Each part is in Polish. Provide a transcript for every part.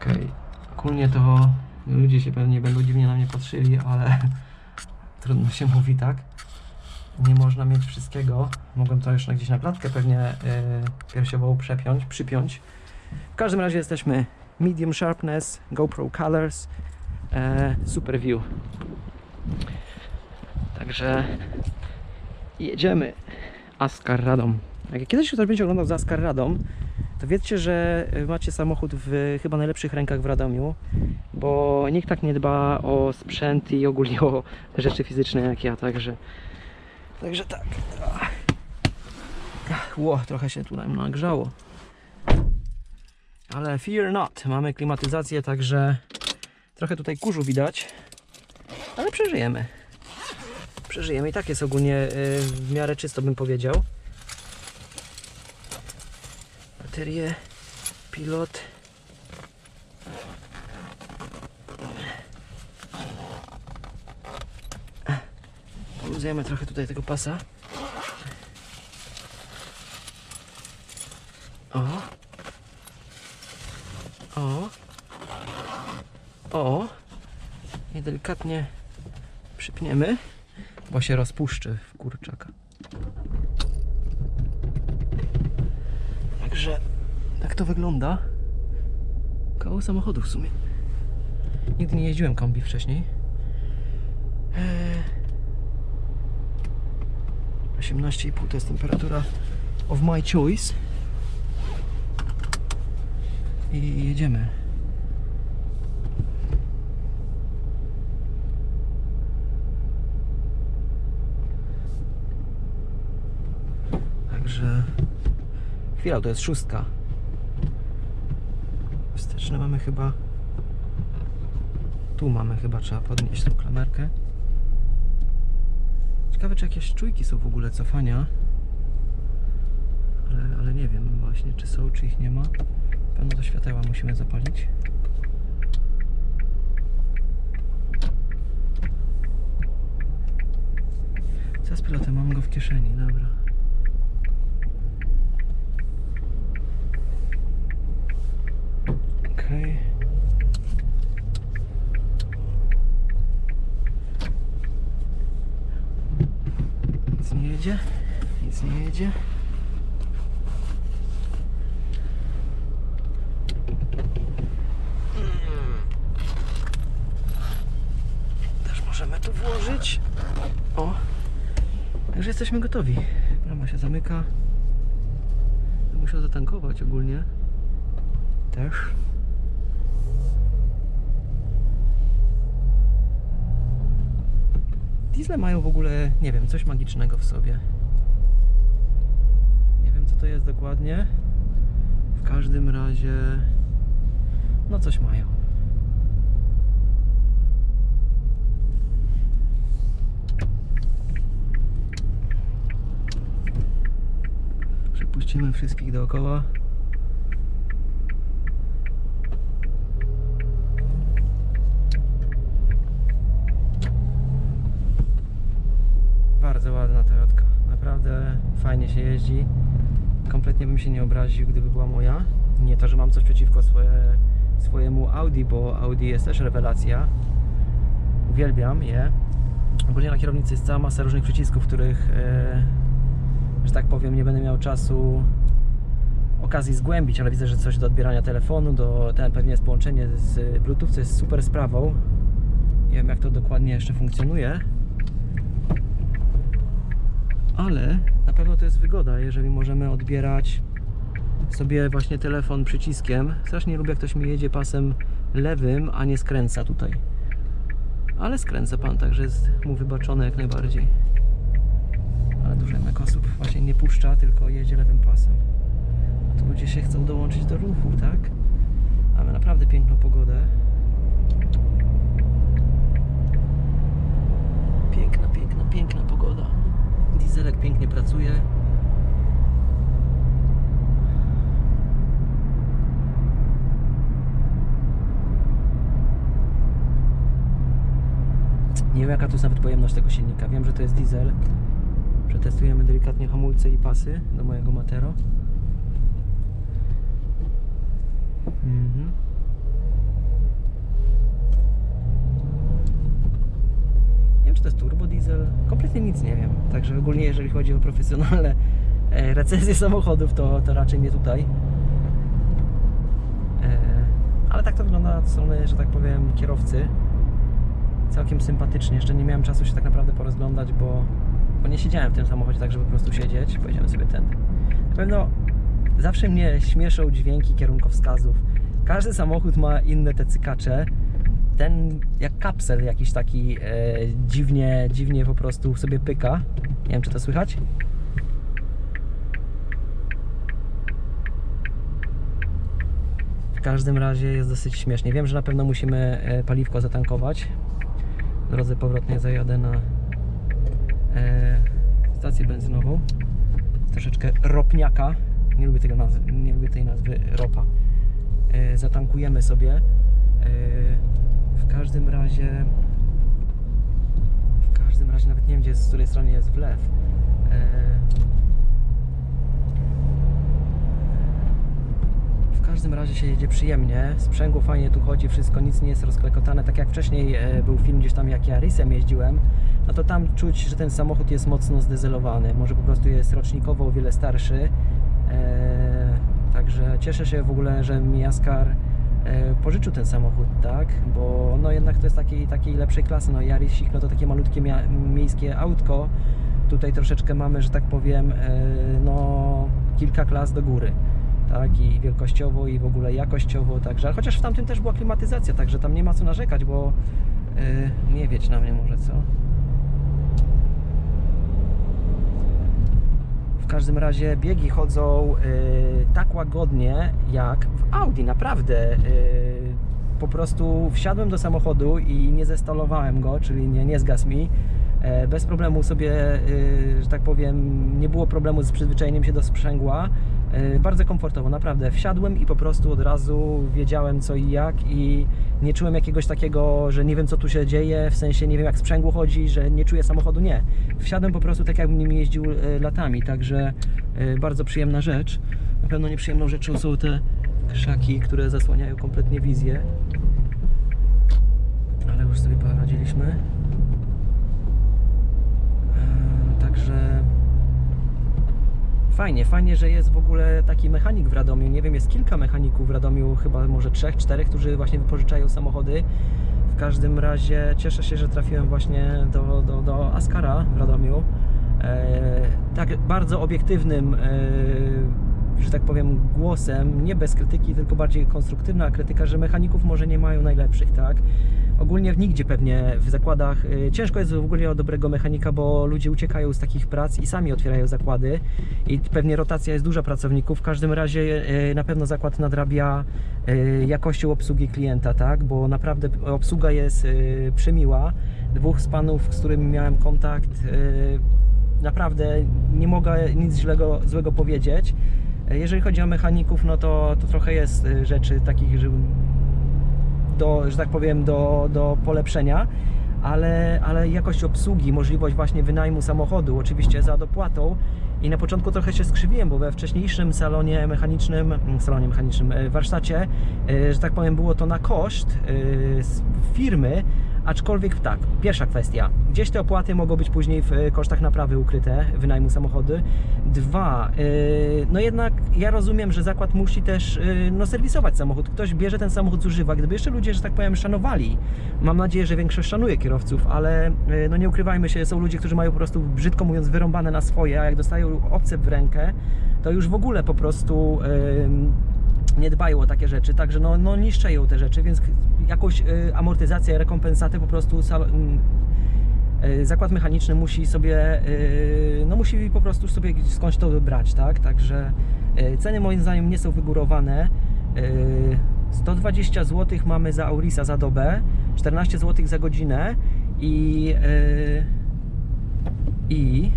Okej, ogólnie to ludzie się pewnie będą dziwnie na mnie patrzyli, ale trudno się mówi tak. Nie można mieć wszystkiego. Mogłem to jeszcze gdzieś na klatkę pewnie yy, piersiową przepiąć, przypiąć. W każdym razie jesteśmy medium sharpness, GoPro colors, e, super view. Także jedziemy Askar Radom. Jak kiedyś ktoś będzie oglądał z Askar Radom, to wiedzcie, że y, macie samochód w chyba najlepszych rękach w Radomiu, bo nikt tak nie dba o sprzęt i ogólnie o rzeczy fizyczne jak ja, także także tak. Ło, trochę się tu nam nagrzało. Ale fear not, mamy klimatyzację, także trochę tutaj kurzu widać, ale przeżyjemy. Przeżyjemy i tak jest ogólnie y, w miarę czysto bym powiedział. Baterie, pilot. Poluzujemy trochę tutaj tego pasa. O. O. O. I delikatnie przypniemy, bo się rozpuszczy w kurczaka. Także tak to wygląda. Koło samochodu w sumie. Nigdy nie jeździłem kombi wcześniej. Eee, 18,5 to jest temperatura of my choice. I jedziemy. Także chwila, to jest szóstka. Wsteczne mamy chyba. Tu mamy chyba, trzeba podnieść tą klamerkę. Ciekawe, czy jakieś czujki są w ogóle cofania. Ale, ale nie wiem właśnie, czy są, czy ich nie ma. Pewno to świateła musimy zapalić. Co z pilotem? Mam go w kieszeni, dobra. Okej. Nic nie jedzie. Nic nie jedzie. Też możemy tu włożyć. O. Także jesteśmy gotowi. Brama się zamyka. Muszę zatankować ogólnie. Też. Diesle mają w ogóle, nie wiem, coś magicznego w sobie. Nie wiem co to jest dokładnie. W każdym razie, no coś mają. Przepuścimy wszystkich dookoła. Bardzo ładna Toyotka. Naprawdę fajnie się jeździ. Kompletnie bym się nie obraził, gdyby była moja. Nie to, że mam coś przeciwko swoje, swojemu Audi, bo Audi jest też rewelacja. Uwielbiam je. Ogólnie na kierownicy jest cała masa różnych przycisków, których, e, że tak powiem, nie będę miał czasu okazji zgłębić, ale widzę, że coś do odbierania telefonu, do ten pewnie jest połączenie z Bluetooth, co jest super sprawą. Nie wiem jak to dokładnie jeszcze funkcjonuje. Ale na pewno to jest wygoda, jeżeli możemy odbierać sobie właśnie telefon przyciskiem. Strasznie lubię, jak ktoś mi jedzie pasem lewym, a nie skręca tutaj. Ale skręca pan, także jest mu wybaczone jak najbardziej. Ale dużo jednak osób właśnie nie puszcza, tylko jedzie lewym pasem. A tu ludzie się chcą dołączyć do ruchu, tak? Mamy naprawdę piękną pogodę. Piękna, piękna, piękna pogoda. Dieselek pięknie pracuje. Nie wiem jaka tu jest nawet pojemność tego silnika. Wiem, że to jest diesel. Przetestujemy delikatnie hamulce i pasy do mojego Matero. Mhm. Kompletnie nic nie wiem. Także ogólnie jeżeli chodzi o profesjonalne e, recenzje samochodów, to, to raczej nie tutaj. E, ale tak to wygląda od strony, że tak powiem, kierowcy. Całkiem sympatycznie. Jeszcze nie miałem czasu się tak naprawdę porozglądać, bo, bo nie siedziałem w tym samochodzie tak, żeby po prostu siedzieć. Pojedziemy sobie ten. Na pewno zawsze mnie śmieszą dźwięki kierunkowskazów. Każdy samochód ma inne te cykacze. Ten jak kapsel jakiś taki e, dziwnie, dziwnie po prostu sobie pyka. Nie wiem, czy to słychać? W każdym razie jest dosyć śmiesznie. Wiem, że na pewno musimy e, paliwko zatankować. W drodze powrotnej zajadę na e, stację benzynową. Troszeczkę ropniaka. Nie lubię, tego nazwy, nie lubię tej nazwy ropa. E, zatankujemy sobie. E, w każdym razie w każdym razie nawet nie wiem gdzie jest, z której strony jest wlew. E, W każdym razie się jedzie przyjemnie, sprzęgło fajnie tu chodzi, wszystko, nic nie jest rozklekotane, tak jak wcześniej e, był film gdzieś tam jak ja Risem jeździłem, no to tam czuć, że ten samochód jest mocno zdezelowany, może po prostu jest rocznikowo o wiele starszy, e, także cieszę się w ogóle, że mi Jaskar e, pożyczył ten samochód, tak, bo no jednak to jest takiej, takiej lepszej klasy, no Jarisik no to takie malutkie miejskie autko, tutaj troszeczkę mamy, że tak powiem, e, no kilka klas do góry tak, i wielkościowo, i w ogóle jakościowo, także, chociaż w tamtym też była klimatyzacja, także tam nie ma co narzekać, bo yy, nie wieć na mnie może, co? W każdym razie biegi chodzą yy, tak łagodnie, jak w Audi, naprawdę. Yy, po prostu wsiadłem do samochodu i nie zestalowałem go, czyli nie, nie zgasł mi. E, Bez problemu sobie, yy, że tak powiem, nie było problemu z przyzwyczajeniem się do sprzęgła. Yy, Bardzo komfortowo, naprawdę. Wsiadłem i po prostu od razu wiedziałem co i jak i nie czułem jakiegoś takiego, że nie wiem co tu się dzieje, w sensie nie wiem jak sprzęgło chodzi, że nie czuję samochodu, nie. Wsiadłem po prostu tak jakbym nim jeździł latami, także bardzo przyjemna rzecz. Na pewno nieprzyjemną rzeczą są te krzaki, które zasłaniają kompletnie wizję. Ale już sobie poradziliśmy. Także fajnie, fajnie, że jest w ogóle taki mechanik w Radomiu. Nie wiem, jest kilka mechaników w Radomiu, chyba może trzech, czterech, którzy właśnie wypożyczają samochody. W każdym razie cieszę się, że trafiłem właśnie do, do, do Askara w Radomiu. Eee, tak bardzo obiektywnym, eee, że tak powiem, głosem, nie bez krytyki, tylko bardziej konstruktywna krytyka, że mechaników może nie mają najlepszych, tak? Ogólnie nigdzie pewnie w zakładach y, ciężko jest w ogóle o dobrego mechanika, bo ludzie uciekają z takich prac i sami otwierają zakłady i pewnie rotacja jest duża pracowników. W każdym razie y, na pewno zakład nadrabia y, jakością obsługi klienta, tak? Bo naprawdę obsługa jest przemiła. Dwóch z panów, z którymi miałem kontakt, naprawdę nie mogę nic źlego, złego powiedzieć. Jeżeli chodzi o mechaników, no to, to trochę jest y, rzeczy takich, że do, że tak powiem, do, do polepszenia, ale, ale jakość obsługi, możliwość właśnie wynajmu samochodu, oczywiście za dopłatą. I na początku trochę się skrzywiłem, bo we wcześniejszym salonie mechanicznym, mm, salonie mechanicznym, e, warsztacie, e, że tak powiem, było to na koszt firmy, aczkolwiek tak, pierwsza kwestia, gdzieś te opłaty mogą być później w e, kosztach naprawy ukryte, wynajmu samochodu. Dwa, e, no jednak ja rozumiem, że zakład musi też e, no, serwisować samochód. Ktoś bierze ten samochód zużywa. Gdyby jeszcze ludzie, że tak powiem, szanowali, mam nadzieję, że większość szanuje kierowców, ale no nie ukrywajmy się, są ludzie, którzy mają po prostu, brzydko mówiąc, wyrąbane na swoje, a jak dostają obce w rękę, to już w ogóle po prostu em, nie dbają o takie rzeczy, także no, no niszczeją te rzeczy, więc jakąś y, amortyzację, rekompensatę po prostu sal, mm, y, zakład mechaniczny musi sobie, y, no musi po prostu sobie skądś to wybrać, tak? Także y, ceny moim zdaniem nie są wygórowane. Y, 120 zł mamy za Aurisa za dobę, 14 zł za godzinę i y, i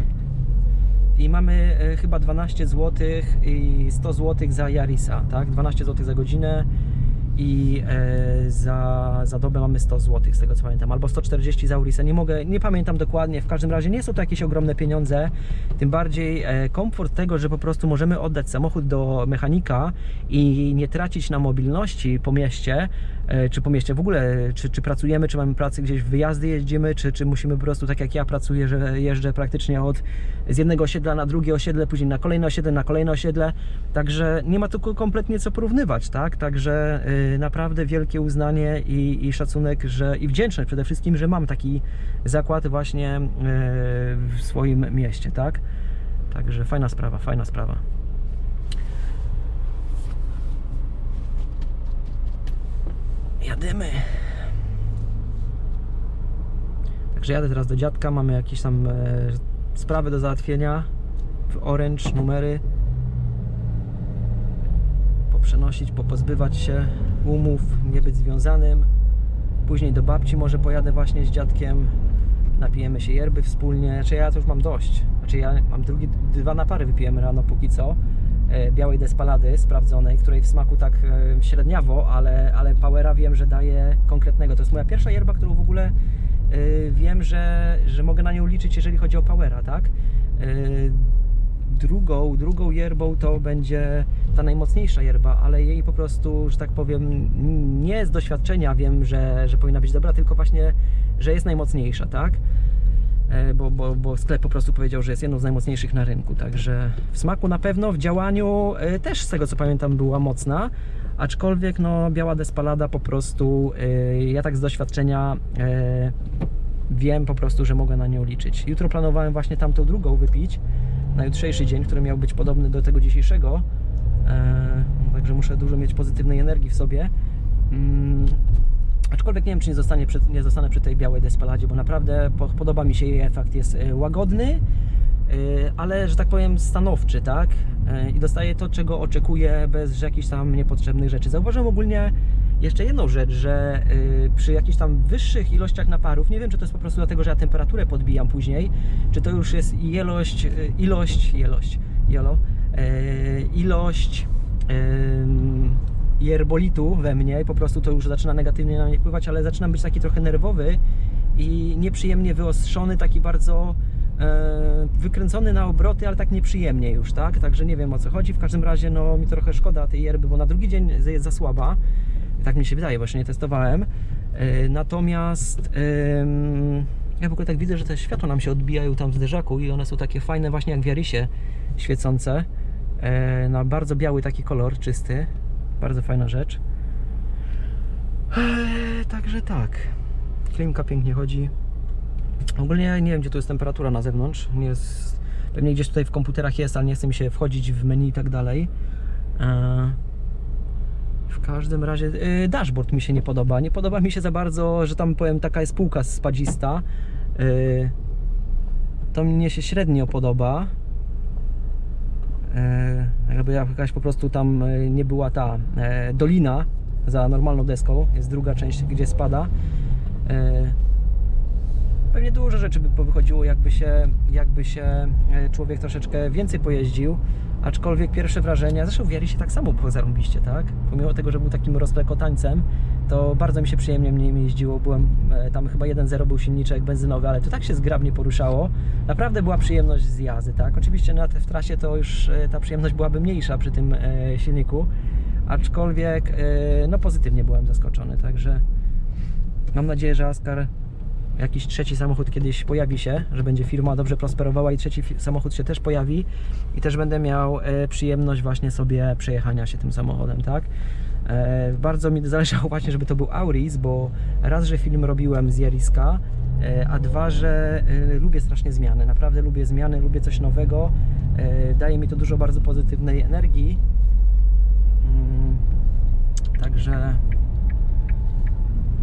i mamy e, chyba 12 zł i 100 zł za Yarisa, tak? 12 zł za godzinę i e, za, za dobę mamy 100 zł z tego co pamiętam, albo 140 za Urisa, nie mogę, nie pamiętam dokładnie, w każdym razie nie są to jakieś ogromne pieniądze, tym bardziej e, komfort tego, że po prostu możemy oddać samochód do mechanika i nie tracić na mobilności po mieście, czy po mieście. W ogóle, czy, czy pracujemy, czy mamy pracę gdzieś w wyjazdy jeździmy, czy, czy musimy po prostu tak jak ja pracuję, że jeżdżę praktycznie od z jednego osiedla na drugie osiedle, później na kolejne osiedle, na kolejne osiedle, także nie ma tu kompletnie co porównywać, tak, także y, naprawdę wielkie uznanie i, i szacunek, że i wdzięczność przede wszystkim, że mam taki zakład właśnie y, w swoim mieście, tak, także fajna sprawa, fajna sprawa. Jadymy. Także jadę teraz do dziadka, mamy jakieś tam e, sprawy do załatwienia. W Orange, numery. Poprzenosić, popozbywać się. Umów, nie być związanym. Później do babci może pojadę właśnie z dziadkiem. Napijemy się yerby wspólnie, znaczy ja to już mam dość. Znaczy ja mam drugi, dwa napary wypijemy rano póki co białej despalady sprawdzonej, której w smaku tak e, średniawo, ale, ale powera wiem, że daje konkretnego. To jest moja pierwsza yerba, którą w ogóle e, wiem, że, że mogę na nią liczyć, jeżeli chodzi o powera, tak? E, Drugą, drugą yerbą to będzie ta najmocniejsza yerba, ale jej po prostu, że tak powiem, nie z doświadczenia wiem, że, że powinna być dobra, tylko właśnie, że jest najmocniejsza, tak? E, bo, bo, bo sklep po prostu powiedział, że jest jedną z najmocniejszych na rynku. Także w smaku na pewno, w działaniu e, też z tego co pamiętam była mocna. Aczkolwiek no, biała despalada po prostu, e, ja tak z doświadczenia wiem po prostu, że mogę na nią liczyć. Jutro planowałem właśnie tamtą drugą wypić na jutrzejszy dzień, który miał być podobny do tego dzisiejszego. Także muszę dużo mieć pozytywnej energii w sobie. Aczkolwiek nie wiem, czy nie, zostanie przy, nie zostanę przy tej białej despaladzie, bo naprawdę po, podoba mi się jej efekt. Jest e, łagodny, e, ale że tak powiem stanowczy, tak? E, I dostaje to, czego oczekuję, bez jakichś tam niepotrzebnych rzeczy. Zauważyłem ogólnie jeszcze jedną rzecz, że przy jakichś tam wyższych ilościach naparów, nie wiem, czy to jest po prostu dlatego, że ja temperaturę podbijam później, czy to już jest ilość, ilość, ilość, ilość em, jerbolitu we mnie i po prostu to już zaczyna negatywnie na mnie wpływać, ale zaczynam być taki trochę nerwowy i nieprzyjemnie wyostrzony, taki bardzo e, wykręcony na obroty, ale tak nieprzyjemnie już, tak? Także nie wiem o co chodzi. W każdym razie no mi trochę szkoda tej yerby, bo na drugi dzień jest za słaba. Tak mi się wydaje, jeszcze nie testowałem. E, natomiast em, ja w ogóle tak widzę, że te światła nam się odbijają tam w zderzaku i one są takie fajne właśnie jak w Jarisie świecące e, na bardzo biały taki kolor, czysty. Bardzo fajna rzecz. Eee, Także tak. Klimka pięknie chodzi. Ogólnie nie wiem, gdzie tu jest temperatura na zewnątrz. Nie jest, pewnie gdzieś tutaj w komputerach jest, ale nie chce mi się wchodzić w menu i tak dalej. Eee, W każdym razie yy, dashboard mi się nie podoba. Nie podoba mi się za bardzo, że tam powiem taka jest półka spadzista. To mnie się średnio podoba. E, jakby jakaś po prostu tam e, nie była ta e, dolina za normalną deską, jest druga część, gdzie spada. Pewnie dużo rzeczy by powychodziło, jakby się, jakby się człowiek troszeczkę więcej pojeździł, aczkolwiek pierwsze wrażenia, zresztą w się tak samo było zarąbiście, tak? Pomimo tego, że był takim rozklekotańcem, to bardzo mi się przyjemnie nim jeździło, byłem, e, tam chyba 1.0 był silniczek benzynowy, ale to tak się zgrabnie poruszało, naprawdę była przyjemność z jazdy, tak? Oczywiście na, w trasie to już e, ta przyjemność byłaby mniejsza przy tym e, silniku, aczkolwiek no pozytywnie byłem zaskoczony, także mam nadzieję, że Askar jakiś trzeci samochód kiedyś pojawi się, że będzie firma dobrze prosperowała i trzeci samochód się też pojawi i też będę miał e, przyjemność właśnie sobie przejechania się tym samochodem, tak? E, bardzo mi zależało właśnie, żeby to był Auris, bo raz, że film robiłem z Jariska, e, a dwa, że e, lubię strasznie zmiany, naprawdę lubię zmiany, lubię coś nowego, e, daje mi to dużo bardzo pozytywnej energii, Mm, także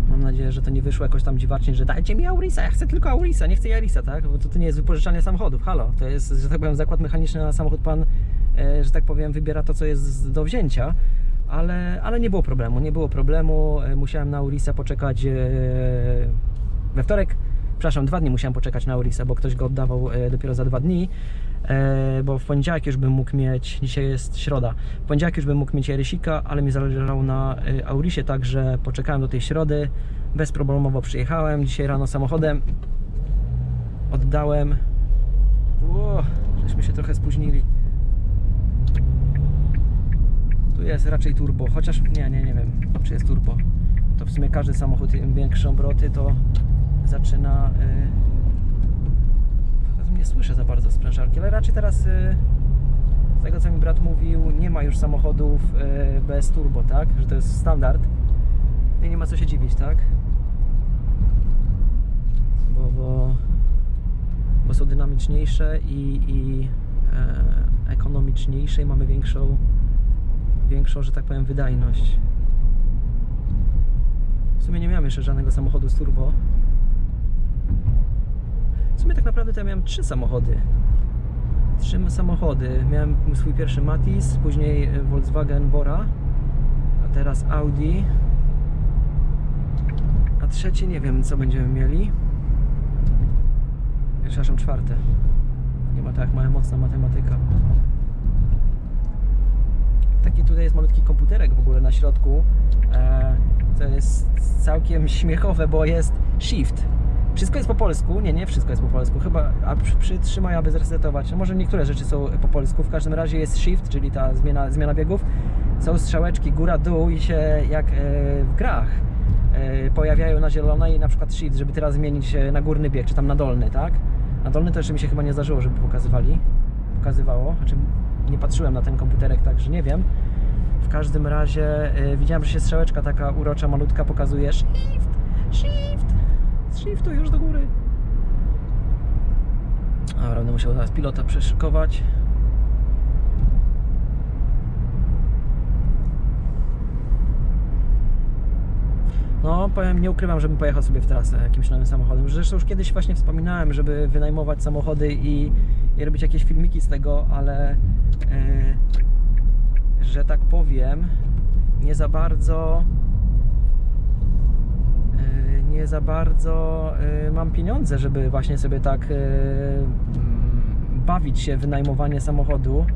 Mam nadzieję, że to nie wyszło jakoś tam dziwacznie, że dajcie mi Aurisa, ja chcę tylko Aurisa, nie chcę Jarisa, tak? Bo to, to nie jest wypożyczanie samochodów, halo. To jest, że tak powiem, zakład mechaniczny na samochód pan, e, że tak powiem, wybiera to, co jest do wzięcia. Ale, ale nie było problemu, nie było problemu. E, Musiałem na Aurisa poczekać e, we wtorek. Przepraszam, dwa dni musiałem poczekać na Aurisa, bo ktoś go oddawał e, dopiero za dwa dni. E, bo w poniedziałek już bym mógł mieć, dzisiaj jest środa, w poniedziałek już bym mógł mieć Jarysika, ale mi zależało na e, Aurisie, także poczekałem do tej środy, bezproblemowo przyjechałem dzisiaj rano samochodem, oddałem, Ło, żeśmy się trochę spóźnili. Tu jest raczej turbo, chociaż nie, nie, nie wiem, czy jest turbo. To w sumie każdy samochód im większe obroty to zaczyna... Yy... Bardzo sprężarki, ale raczej teraz... Yy... Z tego co mi brat mówił, nie ma już samochodów yy, bez turbo, tak? Że to jest standard. I nie ma co się dziwić, tak? Bo, bo, bo są dynamiczniejsze i, i e, ekonomiczniejsze i mamy większą, większą, że tak powiem, wydajność. W sumie nie miałem jeszcze żadnego samochodu z turbo. W sumie tak naprawdę to ja miałem trzy samochody. Trzy samochody. Miałem swój pierwszy Matiz, później e, Volkswagen Bora, a teraz Audi. A trzecie nie wiem co będziemy mieli. Przepraszam, czwarte. Nie ma tak mała mocna matematyka. Taki tutaj jest malutki komputerek w ogóle na środku. E, to jest całkiem śmiechowe, bo jest shift. Wszystko jest po polsku, nie, nie wszystko jest po polsku, chyba, a przy- przytrzymaj, aby zresetować. No może niektóre rzeczy są po polsku, w każdym razie jest shift, czyli ta zmiana, zmiana biegów. Są strzałeczki góra-dół i się jak e, w grach e, pojawiają na zielonej na przykład shift, żeby teraz zmienić e, na górny bieg, czy tam na dolny, tak? Na dolny to jeszcze mi się chyba nie zdarzyło, żeby pokazywali, pokazywało, znaczy nie patrzyłem na ten komputerek, także nie wiem. W każdym razie e, widziałem, że się strzałeczka taka urocza, malutka pokazuje shift, shift, z shiftu już do góry. Dobra, będę musiał teraz pilota przeszykować. No, powiem, nie ukrywam, żebym pojechał sobie w trasę jakimś nowym samochodem. Zresztą już kiedyś właśnie wspominałem, żeby wynajmować samochody i, i robić jakieś filmiki z tego, ale e, że tak powiem, nie za bardzo nie za bardzo e, mam pieniądze, żeby właśnie sobie tak e, mm, bawić się wynajmowanie samochodu.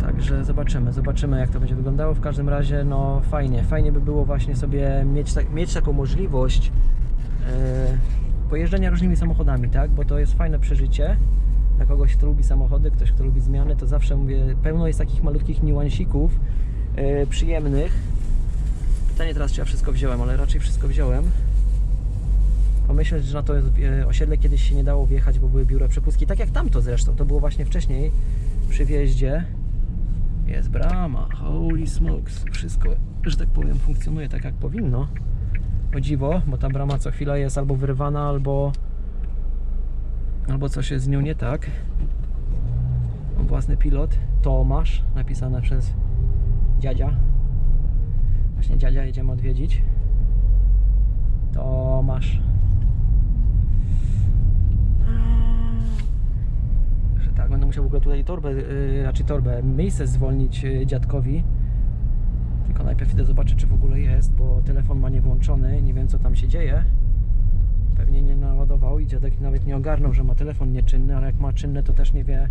Także zobaczymy, zobaczymy jak to będzie wyglądało. W każdym razie, no fajnie, fajnie by było właśnie sobie mieć, tak, mieć taką możliwość pojeżdżania różnymi samochodami, tak? Bo to jest fajne przeżycie. Dla kogoś, kto lubi samochody, ktoś, kto lubi zmiany, to zawsze mówię, pełno jest takich malutkich niuansików e, przyjemnych. Pytanie teraz, czy ja wszystko wziąłem, ale raczej wszystko wziąłem. Pomyśleć, że na to e, osiedle kiedyś się nie dało wjechać, bo były biura przepustki. Tak jak tamto zresztą, to było właśnie wcześniej przy wjeździe. Jest brama, holy smokes. Wszystko, że tak powiem, funkcjonuje tak jak powinno. O dziwo, bo ta brama co chwila jest albo wyrwana, albo albo coś jest z nią nie tak. Mam własny pilot, Tomasz, napisane przez dziadzia. Właśnie dziadzia jedziemy odwiedzić. Tomasz. Że tak, będę musiał w ogóle tutaj torbę, yy, raczej torbę, miejsce zwolnić yy, dziadkowi. Tylko najpierw idę zobaczyć, czy w ogóle jest, bo telefon ma niewłączony, nie wiem co tam się dzieje. Pewnie nie naładował i dziadek nawet nie ogarnął, że ma telefon nieczynny, ale jak ma czynny, to też nie wie,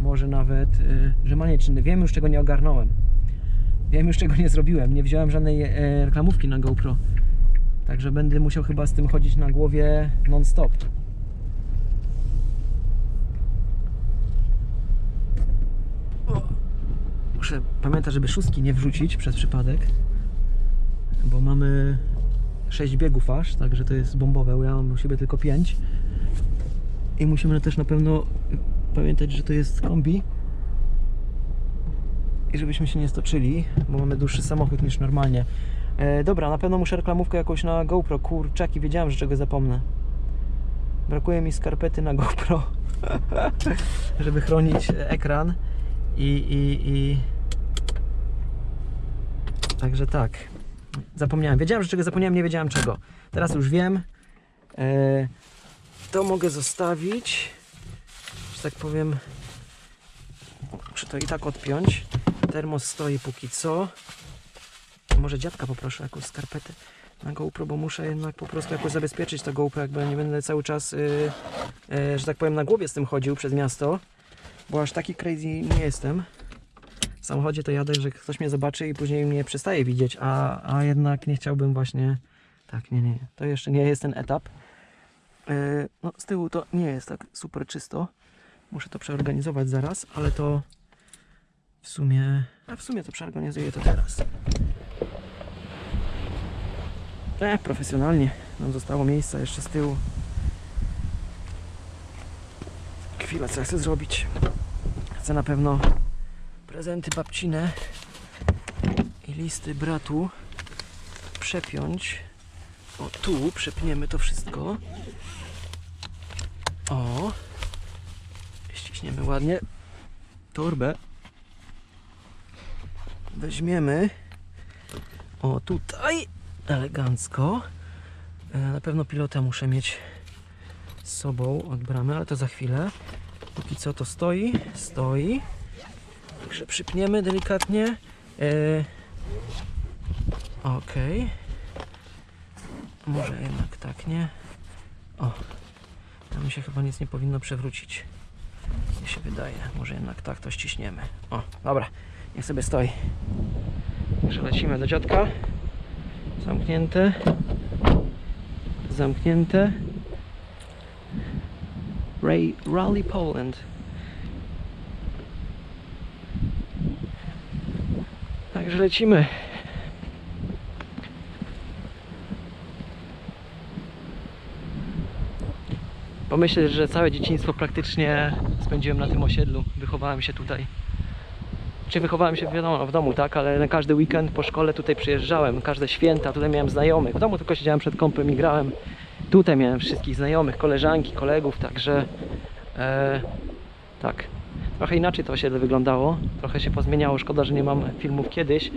może nawet, yy, że ma nieczynny. Wiem już, czego nie ogarnąłem. Wiem już, czego nie zrobiłem. Nie wziąłem żadnej e, reklamówki na GoPro. Także będę musiał chyba z tym chodzić na głowie non-stop. Muszę pamiętać, żeby szóstki nie wrzucić przez przypadek, bo mamy 6 biegów aż, także to jest bombowe. Ja mam u siebie tylko 5. I musimy też na pewno pamiętać, że to jest kombi. I żebyśmy się nie stoczyli, bo mamy dłuższy samochód niż normalnie. E, dobra, na pewno muszę reklamówkę jakąś na GoPro. Kurczaki, wiedziałem, że czego zapomnę. Brakuje mi skarpety na GoPro, żeby chronić ekran. I, i, i... Także tak. Zapomniałem. Wiedziałem, że czego zapomniałem, nie wiedziałem czego. Teraz już wiem. E, to mogę zostawić. Że tak powiem. Muszę to i tak odpiąć. Termos stoi póki co. Może dziadka poproszę jakąś skarpetę na GoPro, bo muszę jednak po prostu jakoś zabezpieczyć to GoPro, jakby nie będę cały czas, yy, yy, że tak powiem, na głowie z tym chodził przez miasto, bo aż taki crazy nie jestem. W samochodzie to jadę, że ktoś mnie zobaczy i później mnie przestaje widzieć, a, a jednak nie chciałbym właśnie... Tak, nie, nie, to jeszcze nie jest ten etap. Yy, no, z tyłu to nie jest tak super czysto. Muszę to przeorganizować zaraz, ale to w sumie, a w sumie to przeorganizuję to teraz. E, profesjonalnie. Nam zostało miejsca jeszcze z tyłu. Chwila, co ja chcę zrobić. Chcę na pewno prezenty babcine i listy bratu przepiąć. O, tu przepniemy to wszystko. O. Ściśniemy ładnie torbę. Weźmiemy. O, tutaj. Elegancko. E, Na pewno pilota muszę mieć z sobą od bramy, ale to za chwilę. Póki co to stoi. Stoi. Także przypniemy delikatnie. E, Okej. Może jednak tak, nie? O. Tam się chyba nic nie powinno przewrócić. Mi się wydaje. Może jednak tak to ściśniemy. O, dobra. Niech sobie stoi. Także lecimy do dziadka. Zamknięte. Zamknięte. Ray, Rally Poland. Także lecimy. Pomyśleć, że całe dzieciństwo praktycznie spędziłem na tym osiedlu. Wychowałem się tutaj. Czy wychowałem się wiadomo w domu, tak, ale na każdy weekend po szkole tutaj przyjeżdżałem, każde święta, tutaj miałem znajomych. W domu tylko siedziałem przed kąpem i grałem. Tutaj miałem wszystkich znajomych, koleżanki, kolegów, także e, tak. Trochę inaczej to osiedle wyglądało, trochę się pozmieniało. Szkoda, że nie mam filmów kiedyś,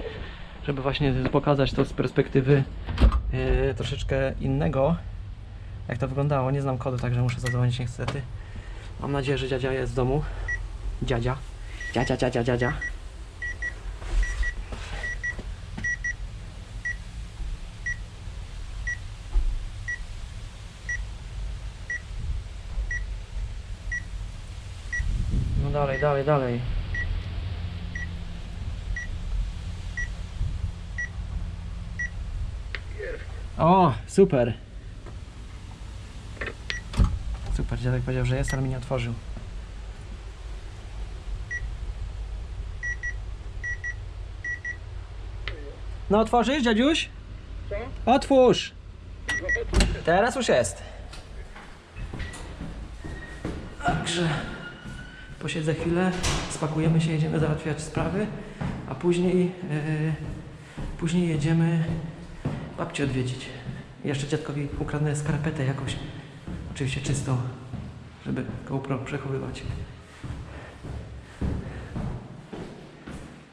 żeby właśnie pokazać to z perspektywy e, troszeczkę innego, jak to wyglądało. Nie znam kodu, także muszę zadzwonić niestety. Mam nadzieję, że dziadzia jest w domu. Dziadzia. Dziadzia, dziadzia, dziadzia. No dalej, dalej, dalej. O, super. Super, dziadek powiedział, że jest, ale mi nie otworzył. No otworzysz, dziadziuś? Otwórz! Teraz już jest. Także posiedzę chwilę, spakujemy się, jedziemy załatwiać sprawy, a później, yy, później jedziemy babcię odwiedzić. Jeszcze dziadkowi ukradnę skarpetę jakąś, oczywiście czystą, żeby GoPro przechowywać.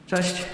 Cześć!